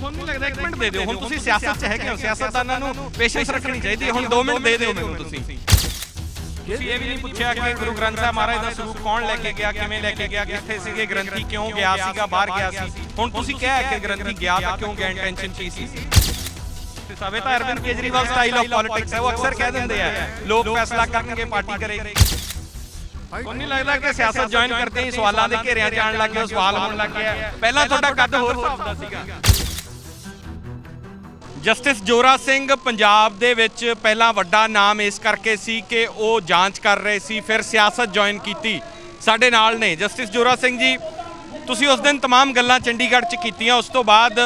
ਤੁਹਾਨੂੰ ਨਹੀਂ ਲੱਗਦਾ ਇੱਕ ਮਿੰਟ ਦੇ ਦਿਓ? ਹੁਣ ਤੁਸੀਂ ਸਿਆਸਤ 'ਚ ਹੈਗੇ ਹੋ ਸਿਆਸਤਦਾਨਾਂ ਨੂੰ ਪੇਸ਼ੈਂਸ ਰੱਖਣੀ ਚਾਹੀਦੀ ਹੈ। ਹੁਣ 2 ਮਿੰਟ ਦੇ ਦਿਓ ਮੈਨੂੰ ਤੁਸੀਂ। ਤੁਸੀਂ। ਇਹ ਵੀ ਨਹੀਂ ਪੁੱਛਿਆ ਕਿ ਗੁਰੂ ਗ੍ਰੰਥ ਸਾਹਿਬ ਮਹਾਰਾਜ ਦਾ ਸਰੂਪ ਕੌਣ ਲੈ ਕੇ ਗਿਆ ਕਿਵੇਂ ਲੈ ਕੇ ਗਿਆ ਕਿੱਥੇ ਸੀਗੇ ਗ੍ਰੰਥੀ ਕਿਉਂ ਗਿਆ ਸੀਗਾ ਬਾਹਰ ਗਿਆ ਸੀ? ਹੁਣ ਤੁਸੀਂ ਕਿਹਾ ਕਿ ਗ੍ਰੰਥੀ ਗਿਆ ਤਾਂ ਕਿਉਂ ਗਿਆ ਇੰਟੈਂਸ਼ਨ ਕੀ ਸੀ? ਸਵੇ ਤਾਂ Arvind Kejriwal style of politics ਹੈ ਉਹ ਅਕਸਰ ਕਹਿ ਦਿੰਦੇ ਆ। ਲੋਕ ਫੈਸਲਾ ਕਰਨਗੇ ਪਾਰਟੀ ਕਰੇਗੀ। ਤੁਹਾਨੂੰ ਨਹੀਂ ਲੱਗਦਾ ਕਿ ਸਿਆਸਤ ਜੁਆਇਨ ਕਰਦੇ ਹੀ ਸਵਾਲਾਂ ਦੇ ਘੇਰਿਆਂ 'ਚ ਆਉਣ ਲੱਗ ਗਏ ਸਵਾਲ ਹੋਣ ਲੱਗ ਗਿਆ ਪਹਿਲਾਂ ਤੁਹਾਡਾ ਕੱਦ ਹੋਰ ਹਿਸਾਬ ਦਾ ਸੀਗਾ ਜਸਟਿਸ ਜੋਰਾ ਸਿੰਘ ਪੰਜਾਬ ਦੇ ਵਿੱਚ ਪਹਿਲਾਂ ਵੱਡਾ ਨਾਮ ਇਸ ਕਰਕੇ ਸੀ ਕਿ ਉਹ ਜਾਂਚ ਕਰ ਰਹੇ ਸੀ ਫਿਰ ਸਿਆਸਤ ਜੁਆਇਨ ਕੀਤੀ ਸਾਡੇ ਨਾਲ ਨੇ ਜਸਟਿਸ ਜੋਰਾ ਸਿੰਘ ਜੀ ਤੁਸੀਂ ਉਸ ਦਿਨ तमाम ਗੱਲਾਂ ਚੰਡੀਗੜ੍ਹ 'ਚ ਕੀਤੀਆਂ ਉਸ ਤੋਂ ਬਾਅਦ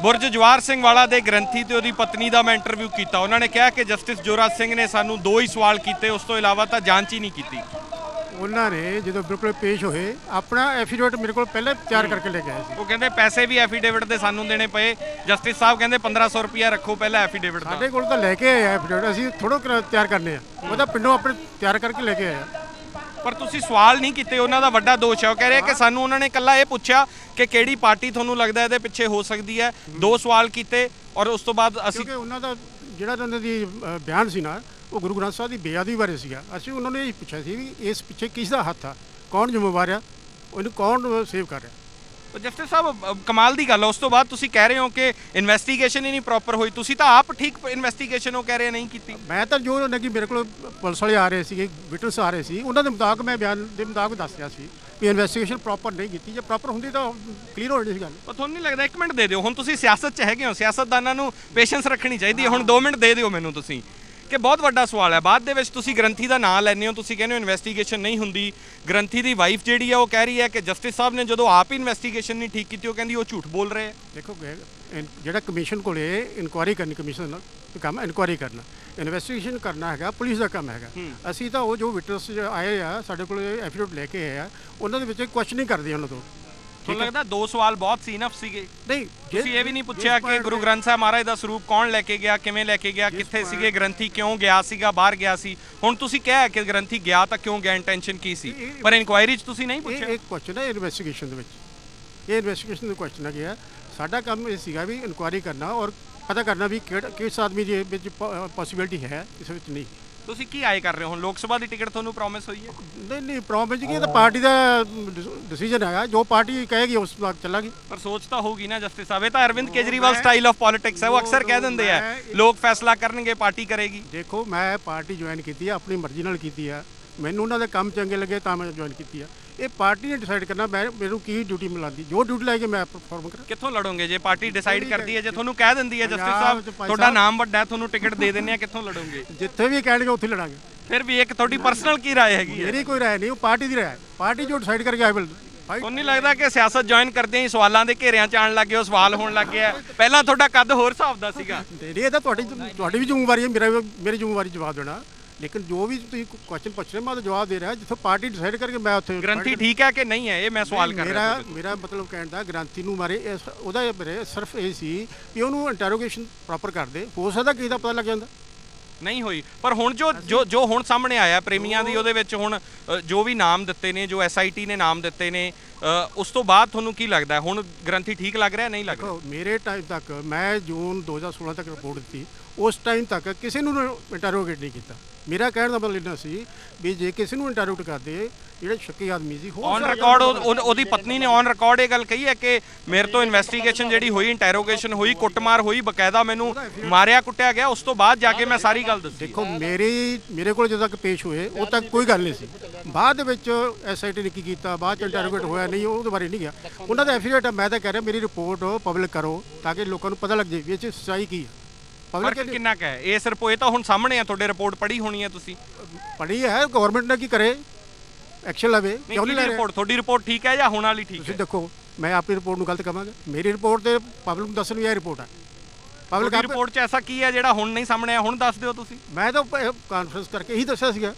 ਬੁਰਜ ਜਵਾਰ ਸਿੰਘ ਵਾਲਾ ਦੇ ਗ੍ਰੰਥੀ ਤੇ ਉਹਦੀ ਪਤਨੀ ਦਾ ਮੈਂ ਇੰਟਰਵਿਊ ਕੀਤਾ ਉਹਨਾਂ ਨੇ ਕਿਹਾ ਕਿ ਜਸਟਿਸ ਜੋਰਾ ਸਿੰਘ ਨੇ ਸਾਨੂੰ ਦੋ ਹੀ ਸਵਾਲ ਕੀਤੇ ਉਸ ਤੋਂ ਇਲਾਵਾ ਤਾਂ ਜਾਂਚ ਹੀ ਨਹੀਂ ਕੀਤੀ ਉਹਨਾਂ ਨੇ ਜਦੋਂ ਬਿਲਕੁਲ ਪੇਸ਼ ਹੋਏ ਆਪਣਾ ਐਫੀਡੇਵਿਟ ਮੇਰੇ ਕੋਲ ਪਹਿਲੇ ਤਿਆਰ ਕਰਕੇ ਲੈ ਕੇ ਆਏ ਸੀ। ਉਹ ਕਹਿੰਦੇ ਪੈਸੇ ਵੀ ਐਫੀਡੇਵਿਟ ਦੇ ਸਾਨੂੰ ਦੇਣੇ ਪਏ। ਜਸਟਿਸ ਸਾਹਿਬ ਕਹਿੰਦੇ 1500 ਰੁਪਇਆ ਰੱਖੋ ਪਹਿਲਾਂ ਐਫੀਡੇਵਿਟ ਦਾ। ਸਾਡੇ ਕੋਲ ਤਾਂ ਲੈ ਕੇ ਆਏ ਐਫੀਡੇਵਿਟ ਅਸੀਂ ਥੋੜੋ ਤਿਆਰ ਕਰਨੇ ਆ। ਉਹ ਤਾਂ ਪਿੰਡੋਂ ਆਪਣੇ ਤਿਆਰ ਕਰਕੇ ਲੈ ਕੇ ਆਏ ਆ। ਪਰ ਤੁਸੀਂ ਸਵਾਲ ਨਹੀਂ ਕੀਤੇ ਉਹਨਾਂ ਦਾ ਵੱਡਾ ਦੋਸ਼ ਹੈ ਉਹ ਕਹਿ ਰਹੇ ਕਿ ਸਾਨੂੰ ਉਹਨਾਂ ਨੇ ਇਕੱਲਾ ਇਹ ਪੁੱਛਿਆ ਕਿ ਕਿਹੜੀ ਪਾਰਟੀ ਤੁਹਾਨੂੰ ਲੱਗਦਾ ਇਹਦੇ ਪਿੱਛੇ ਹੋ ਸਕਦੀ ਹੈ? ਦੋ ਸਵਾਲ ਕੀਤੇ ਔਰ ਉਸ ਤੋਂ ਬਾਅਦ ਅਸੀਂ ਕਿਉਂਕਿ ਉਹਨਾਂ ਦਾ ਜਿਹੜਾ ਉਹਨਾਂ ਦੀ ਬਿਆਨ ਸੀ ਨਾ ਉਹ ਗੁਰੂ ਗ੍ਰੰਥ ਸਾਹਿਬ ਦੀ ਬੇਅਦਬੀ ਬਾਰੇ ਸੀਗਾ। ਅਸੀਂ ਉਹਨਾਂ ਨੇ ਇਹ ਪੁੱਛਿਆ ਸੀ ਵੀ ਇਸ ਪਿੱਛੇ ਕਿਸ ਦਾ ਹੱਥ ਆ? ਕੌਣ ਜ਼ਿੰਮੇਵਾਰ ਆ? ਉਹਨੂੰ ਕੌਣ ਸੇਵ ਕਰ ਰਿਹਾ? ਜਸਟਿਸ ਸਾਹਿਬ ਕਮਾਲ ਦੀ ਗੱਲ ਹੈ ਉਸ ਤੋਂ ਬਾਅਦ ਤੁਸੀਂ ਕਹਿ ਰਹੇ ਹੋ ਕਿ ਇਨਵੈਸਟੀਗੇਸ਼ਨ ਹੀ ਨਹੀਂ ਪ੍ਰੋਪਰ ਹੋਈ। ਤੁਸੀਂ ਤਾਂ ਆਪ ਠੀਕ ਇਨਵੈਸਟੀਗੇਸ਼ਨ ਉਹ ਕਹਿ ਰਹੇ ਨਹੀਂ ਕੀਤੀ। ਮੈਂ ਤਾਂ ਜੋ ਲੱਗੀ ਮੇਰੇ ਕੋਲ ਪੁਲਿਸ ਵਾਲੇ ਆ ਰਹੇ ਸੀਗੇ ਵਿਟਨਸ ਆ ਰਹੇ ਸੀ। ਉਹਨਾਂ ਦੇ ਮੁਤਾਬਕ ਮੈਂ ਬਿਆਨ ਦੇ ਮੁਤਾਬਕ ਦੱਸਿਆ ਸੀ ਵੀ ਇਨਵੈਸਟੀਗੇਸ਼ਨ ਪ੍ਰੋਪਰ ਨਹੀਂ ਕੀਤੀ। ਜੇ ਪ੍ਰੋਪਰ ਹੁੰਦੀ ਤਾਂ ਕਲੀਅਰ ਹੋ ਜਾਣੀ ਸੀ ਗੱਲ। ਪਰ ਤੁਹਾਨੂੰ ਨਹੀਂ ਲੱਗਦਾ? ਇੱਕ ਮਿੰਟ ਦੇ ਦਿਓ। ਹੁਣ ਤੁਸੀਂ ਸਿਆਸਤ 'ਚ ਹੈਗੇ ਹੋ। ਸਿਆਸਤਦਾਨਾਂ ਨੂੰ ਪੇਸ਼ੈਂਸ ਰੱਖਣੀ ਚਾਹੀਦੀ ਹੈ। ਹੁਣ 2 ਮਿੰਟ ਦੇ ਦਿਓ ਮੈਨੂੰ ਤੁਸੀਂ। ਕਿ ਬਹੁਤ ਵੱਡਾ ਸਵਾਲ ਹੈ। ਬਾਅਦ ਦੇ ਵਿੱਚ ਤੁਸੀਂ ਗ੍ਰੰਥੀ ਦਾ ਨਾਂ ਲੈਂਦੇ ਹੋ ਤੁਸੀਂ ਕਹਿੰਦੇ ਹੋ ਇਨਵੈਸਟੀਗੇਸ਼ਨ ਨਹੀਂ ਹੁੰਦੀ। ਗ੍ਰੰਥੀ ਦੀ ਵਾਈਫ ਜਿਹੜੀ ਹੈ ਉਹ ਕਹਿ ਰਹੀ ਹੈ ਕਿ ਜਸਟਿਸ ਸਾਹਿਬ ਨੇ ਜਦੋਂ ਆਪ ਹੀ ਇਨਵੈਸਟੀਗੇਸ਼ਨ ਨਹੀਂ ਠੀਕ ਕੀਤੀ ਉਹ ਕਹਿੰਦੀ ਉਹ ਝੂਠ ਬੋਲ ਰਹੇ ਦੇਖੋ ਜਿਹੜਾ ਕਮਿਸ਼ਨ ਕੋਲੇ ਇਨਕੁਆਇਰੀ ਕਰਨੀ ਕਮਿਸ਼ਨ ਕੰਮ ਇਨਕੁਆਇਰੀ ਕਰਨਾ। ਇਨਵੈਸਟੀਗੇਸ਼ਨ ਕਰਨਾ ਹੈਗਾ ਪੁਲਿਸ ਦਾ ਕੰਮ ਹੈਗਾ। ਅਸੀਂ ਤਾਂ ਉਹ ਜੋ ਵਿਟਨਸ ਆਏ ਆ ਸਾਡੇ ਕੋਲ ਐਫੀਡੇਵਿਟ ਲੈ ਕੇ ਆਏ ਆ ਉਹਨਾਂ ਦੇ ਵਿੱਚ ਕੁਐਸਚਨਿੰਗ ਕਰਦੇ ਉਹਨਾਂ ਤੋਂ। ਤੁਹਾਨੂੰ ਲੱਗਦਾ ਦੋ ਸਵਾਲ ਬਹੁਤ ਸੀ ਇਨਫ ਸੀਗੇ? ਨਹੀਂ ਤੁਸੀਂ ਇਹ ਵੀ ਨਹੀਂ ਪੁੱਛਿਆ ਕਿ ਗੁਰੂ ਗ੍ਰੰਥ ਸਾਹਿਬ ਮਹਾਰਾਜ ਦਾ ਸਰੂਪ ਕੌਣ ਲੈ ਕੇ ਗਿਆ ਕਿਵੇਂ ਲੈ ਕੇ ਗਿਆ ਕਿੱਥੇ ਸੀਗੇ ਗ੍ਰੰਥੀ ਕਿਉਂ ਗਿਆ ਸੀਗਾ ਬਾਹਰ ਗਿਆ ਸੀ? ਹੁਣ ਤੁਸੀਂ ਕਿਹਾ ਕਿ ਗ੍ਰੰਥੀ ਗਿਆ ਤਾਂ ਕਿਉਂ ਗਿਆ ਇੰਟੈਂਸ਼ਨ ਕੀ ਸੀ? ਪਰ ਇਨਕੁਆਇਰੀ 'ਚ ਤੁਸੀਂ ਨਹੀਂ ਇਹ ਪੁੱਛਿਆ? ਇੱਕ ਕੁਐਸਚਨ ਹੈ ਇਨਵੈਸਟੀਗੇਸ਼ਨ ਦੇ ਵਿੱਚ। ਇਹ ਇਨਵੈਸਟੀਗੇਸ਼ਨ ਦਾ ਕੁਐਸਚਨ ਹੈ। ਗਿਆ ਸਾਡਾ ਕੰਮ ਇਹ ਸੀਗਾ ਵੀ ਇਨਕੁਆਇਰੀ ਕਰਨਾ ਔਰ ਪਤਾ ਕਰਨਾ ਵੀ ਕਿਹੜਾ ਕਿਸ ਆਦਮੀ ਦੇ ਵਿੱਚ ਪੋਸਿਬਿਲਿਟੀ ਹੈ ਇਸ ਵਿੱਚ ਨਹੀਂ। ਤੁਸੀਂ ਕੀ ਆਏ ਕਰ ਰਹੇ ਹੋ? ਲੋਕ ਸਭਾ ਦੀ ਟਿਕਟ ਤੁਹਾਨੂੰ ਪ੍ਰੋਮਿਸ ਹੋਈ ਹੈ? ਨਹੀਂ ਨਹੀਂ ਪ੍ਰੋਬਲਮ ਜੀ ਇਹ ਤਾਂ ਪਾਰਟੀ ਦਾ ਡਿਸੀਜਨ ਹੈਗਾ। ਜੋ ਪਾਰਟੀ ਕਹੇਗੀ ਉਸ ਨਾਲ ਚੱਲਾਂਗੇ। ਪਰ ਸੋਚ ਤਾਂ ਹੋਊਗੀ ਨਾ ਜਸਟਿਸ ਸਾਹਿਬ। ਇਹ ਤਾਂ Arvind Kejriwal style of politics ਹੈ। ਉਹ ਅਕਸਰ ਕਹਿ ਦਿੰਦੇ ਆ ਲੋਕ ਫੈਸਲਾ ਕਰਨਗੇ ਪਾਰਟੀ ਕਰੇਗੀ। ਦੇਖੋ ਮੈਂ ਪਾਰਟੀ ਜੁਆਇਨ ਕੀਤੀ ਆ ਆਪਣੀ ਮਰਜ਼ੀ ਨਾਲ ਕੀਤੀ ਆ ਮੈਨੂੰ ਉਹਨਾਂ ਦੇ ਕੰਮ ਚੰਗੇ ਲੱਗੇ ਤਾਂ ਮੈਂ ਜੁਆਇਨ ਕੀਤੀ ਆ ਇਹ ਪਾਰਟੀ ਨੇ ਡਿਸਾਈਡ ਕਰਨਾ ਮੈਂ ਮੈਨੂੰ ਕੀ ਡਿਊਟੀ ਮਿਲਾਂਦੀ ਜੋ ਡਿਊਟੀ ਲਾਈ ਕੇ ਮੈਂ ਪਰਫਾਰਮ ਕਰਾਂ ਕਿੱਥੋਂ ਲੜੋਗੇ ਜੇ ਪਾਰਟੀ ਡਿਸਾਈਡ ਕਰਦੀ ਹੈ ਜੇ ਤੁਹਾਨੂੰ ਕਹਿ ਦਿੰਦੀ ਹੈ ਜਸਟਿਸ ਪੰਜਾਬ ਸਾਹਿਬ ਚ ਭਾਈ ਤੁਹਾਡਾ ਸਾਹਿਬ- ਨਾਮ ਵੱਡਾ ਹੈ ਤੁਹਾਨੂੰ ਟਿਕਟ ਦੇ ਦਿੰਦੇ ਆ ਕਿੱਥੋਂ ਲੜੋਗੇ ਜਿੱਥੇ ਵੀ ਕਹਿਣਗੇ ਉੱਥੇ ਲੜਾਂਗੇ ਫਿਰ ਵੀ ਇੱਕ ਤੁਹਾਡੀ ਪਰਸਨਲ ਕੀ رائے ਹੈਗੀ ਹੈ ਮੇਰੀ ਕੋਈ ਰਾਏ ਨਹੀਂ ਉਹ ਪਾਰਟੀ ਦੀ ਰਾਏ ਹੈ ਪਾਰਟੀ ਜੋ ਡਿਸਾਈਡ ਕਰਕੇ ਆਈ ਵਿਲ ਭਾਈ ਤੁਹਾਨੂੰ ਨਹੀਂ ਲੱਗਦਾ ਕਿ ਸਿਆਸਤ ਜੁਆਇਨ ਕਰਦੇ ਹੀ ਸਵਾਲਾਂ ਦੇ ਘੇਰਿਆਂ 'ਚ ਆਉਣ ਲੱਗੇ ਉਹ ਸਵਾਲ ਹੋਣ ਲੱਗ ਗਿਆ ਪਹਿਲਾਂ ਤੁਹਾਡਾ ਕੱਦ ਹੋਰ ਹਿਸਾਬ ਦਾ ਸੀਗਾ ਨਹੀਂ ਇਹ ਤਾਂ ਤੁਹਾਡੀ ਤੁਹਾਡੀ ਵੀ ਜ਼ਿੰਮੇਵਾਰੀ ਹੈ ਮੇਰਾ ਵੀ- ਮੇਰੀ ਜ਼ਿੰਮੇਵਾਰੀ ਜਵਾਬ ਦੇਣਾ ਲੇਕਿਨ ਜੋ ਵੀ ਤੁਸੀਂ ਕੁਐਸਚਨ ਪੁੱਛ ਰਹੇ ਮੈਂ ਤਾਂ ਜਵਾਬ ਦੇ ਰਿਹਾ ਜਿੱਥੋਂ ਪਾਰਟੀ ਡਿਸਾਈਡ ਕਰਕੇ ਮੈਂ ਉੱਥੇ ਗ੍ਰੰਥੀ ਠੀਕ ਹੈ ਕਿ ਨਹੀਂ ਹੈ? ਇਹ ਮੈਂ ਸਵਾਲ ਕਰ ਰਿਹਾ ਮੇਰਾ ਮੇਰਾ ਮਤਲਬ ਕਹਿਣ ਦਾ ਗ੍ਰਾਂਤੀ ਨੂੰ ਮਾਰੇ ਉਹਦਾ ਸਿਰਫ ਇਹ ਸੀ ਵੀ ਉਹਨੂੰ ਇੰਟਰੋਗੇਸ਼ਨ ਪ੍ਰੋਪਰ ਕਰਦੇ ਹੋ ਸਕਦਾ ਕੀ ਦਾ ਪਤਾ ਲੱਗ ਜਾਂਦਾ। ਨਹੀਂ ਹੋਈ। ਪਰ ਹੁਣ ਜੋ ਜੋ ਜੋ ਹੁਣ ਸਾਹਮਣੇ ਆਇਆ ਪ੍ਰੇਮੀਆਂ ਦੀ, ਉਹਦੇ ਵਿੱਚ ਹੁਣ ਜੋ ਵੀ ਨਾਮ ਦਿੱਤੇ ਨੇ, ਜੋ ਐਸਆਈਟੀ ਨੇ ਨਾਮ ਦਿੱਤੇ ਨੇ ਉਸ ਤੋਂ ਬਾਅਦ ਤੁਹਾਨੂੰ ਕੀ ਲੱਗਦਾ? ਹੁਣ ਗ੍ਰੰਥੀ ਠੀਕ ਲੱਗ ਰਿਹਾ, ਨਹੀਂ ਲੱਗ ਰਿਹਾ? ਮੇਰੇ ਟਾਈਮ ਤੱਕ, ਮੈਂ ਜੂਨ 2016 ਤੱਕ ਰਿਪੋਰਟ ਦਿੱਤੀ। ਉਸ ਟਾਈਮ ਤੱਕ ਕਿਸੇ ਨੂੰ ਇੰਟਰੋਗੇਟ ਨਹੀਂ ਕੀਤਾ। ਮੇਰਾ ਕਹਿਣ ਦਾ ਮਤਲਬ ਇਹਨਾਂ ਸੀ ਵੀ ਜੇ ਕਿਸੇ ਨੂੰ ਇੰਟਰੋਗੇਟ ਕਰਦੇ ਜਿਹੜੇ ਸ਼ੱਕੀ ਆਦਮੀ ਸੀ ਹੋ ਔਨ ਰਿਕਾਰਡ ਉਹਦੀ ਪਤਨੀ ਨੇ ਔਨ ਰਿਕਾਰਡ ਇਹ ਗੱਲ ਕਹੀ ਹੈ ਕਿ ਮੇਰੇ ਤੋਂ ਇਨਵੈਸਟੀਗੇਸ਼ਨ ਜਿਹੜੀ ਹੋਈ ਇੰਟਰੋਗੇਸ਼ਨ ਹੋਈ ਕੁੱਟਮਾਰ ਹੋਈ ਬਕਾਇਦਾ ਮੈਨੂੰ ਮਾਰਿਆ ਕੁੱਟਿਆ ਗਿਆ ਉਸ ਤੋਂ ਬਾਅਦ ਜਾ ਕੇ ਮੈਂ ਸਾਰੀ ਗੱਲ ਦੱਸੀ। ਦੇਖੋ ਮੇਰੀ ਮੇਰੇ ਕੋਲ ਜਦੋਂ ਤੱਕ ਪੇਸ਼ ਹੋਏ ਉਹ ਤੱਕ ਕੋਈ ਗੱਲ ਨਹੀਂ ਸੀ। ਬਾਅਦ ਦੇ ਵਿੱਚ ਐਸਆਈਟੀ ਨੇ ਕੀ ਕੀਤਾ ਬਾਅਦ ਚ ਇੰਟਰੋਗੇਟ ਹੋਇਆ ਨਹੀਂ ਉਹਦੇ ਬਾਰੇ ਨਹੀਂ ਗਿਆ। ਉਹਨਾਂ ਦਾ ਐਫੀਡੇਵਿਟ ਮੈਂ ਤਾਂ ਕਹਿ ਰਿਹਾ ਮੇਰੀ ਰਿਪੋਰਟ ਪਬਲਿਕ ਕਰੋ ਤਾਂ ਕਿ ਲੋਕਾਂ ਨੂੰ ਪਤਾ ਲੱਗ ਜਾਏ ਵੀ ਇਹ ਕੀ ਹੈ ਪਬਲਿਕ ਕਿੰਨਾ ਕੁ ਹੈ? ਇਹ ਸਿਰਫ ਇਹ ਤਾਂ ਹੁਣ ਸਾਹਮਣੇ ਆ ਤੁਹਾਡੇ ਰਿਪੋਰਟ ਪੜ੍ਹੀ ਹੋਣੀ ਹੈ ਤੁਸੀਂ। ਪੜੀ ਹੈ ਗਵਰਨਮੈਂਟ ਨੇ ਕੀ ਕਰੇ? ਐਕਸ਼ਨ ਲਵੇ ਕਿਉਂ ਨਹੀਂ ਲੈ ਰਿਹਾ? ਰਿਪੋਰਟ ਤੁਹਾਡੀ ਰਿਪੋਰਟ ਠੀਕ ਹੈ ਜਾਂ ਹੁਣ ਵਾਲੀ ਠੀਕ ਤੁਸੀਂ ਹੈ? ਦੇਖੋ ਮੈਂ ਆਪਣੀ ਰਿਪੋਰਟ ਨੂੰ ਗਲਤ ਕਹਾਂਗਾ ਮੇਰੀ ਰਿਪੋਰਟ ਤੇ ਪਬਲਿਕ ਨੂੰ ਦੱਸਣ ਵੀ ਇਹ ਰਿਪੋਰਟ ਹੈ ਪਬਲਿਕ ਤੁਹਾਡੀ ਰਿਪੋਰਟ 'ਚ ਐਸਾ ਕੀ ਹੈ ਜਿਹੜਾ ਹੁਣ ਨਹੀਂ ਸਾਹਮਣੇ ਆਇਆ? ਹੁਣ ਦੱਸ ਦਿਓ ਤੁਸੀਂ। ਮੈਂ ਤਾਂ ਕਾਨਫਰੰਸ ਕਰਕੇ ਇਹੀ ਦੱਸਿਆ ਸੀਗਾ।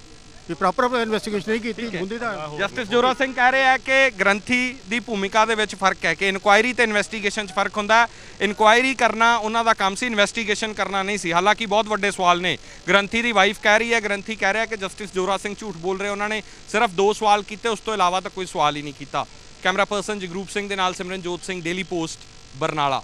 ਵੀ ਪ੍ਰੋਪਰ ਇਨਵੈਸਟੀਗੇਸ਼ਨ ਨਹੀਂ ਕੀਤੀ ਹੁੰਦੀ ਤਾਂ ਜਸਟਿਸ ਜੋਰਾ ਸਿੰਘ ਕਹਿ ਰਹੇ ਆ ਕਿ ਗ੍ਰੰਥੀ ਦੀ ਭੂਮਿਕਾ ਦੇ ਵਿੱਚ ਫ਼ਰਕ ਹੈ ਕਿ ਇਨਕੁਆਇਰੀ ਤੇ ਇਨਵੈਸਟੀਗੇਸ਼ਨ 'ਚ ਫ਼ਰਕ ਹੁੰਦਾ ਹੈ। ਇਨਕੁਆਇਰੀ ਕਰਨਾ ਉਹਨਾਂ ਦਾ ਕੰਮ ਸੀ ਇਨਵੈਸਟੀਗੇਸ਼ਨ ਕਰਨਾ ਨਹੀਂ ਸੀ। ਹਾਲਾਂਕਿ ਬਹੁਤ ਵੱਡੇ ਸਵਾਲ ਨੇ। ਗ੍ਰੰਥੀ ਦੀ ਵਾਈਫ ਕਹਿ ਰਹੀ ਹੈ ਗ੍ਰੰਥੀ ਕਹਿ ਰਿਹਾ ਕਿ ਜਸਟਿਸ ਜੋਰਾ ਸਿੰਘ ਝੂਠ ਬੋਲ ਰਹੇ ਉਹਨਾਂ ਨੇ ਸਿਰਫ ਦੋ ਸਵਾਲ ਕੀਤੇ ਉਸ ਤੋਂ ਇਲਾਵਾ ਤਾਂ ਕੋਈ ਸਵਾਲ ਹੀ ਨਹੀਂ ਕੀਤਾ। ਕੈਮਰਾ ਪਰਸਨ ਜਗਰੂਪ ਸਿੰਘ ਦੇ ਨਾਲ ਸਿਮਰਨਜੋਤ ਸਿੰਘ ਡੇਲੀ ਪੋਸਟ ਬਰਨਾਲਾ।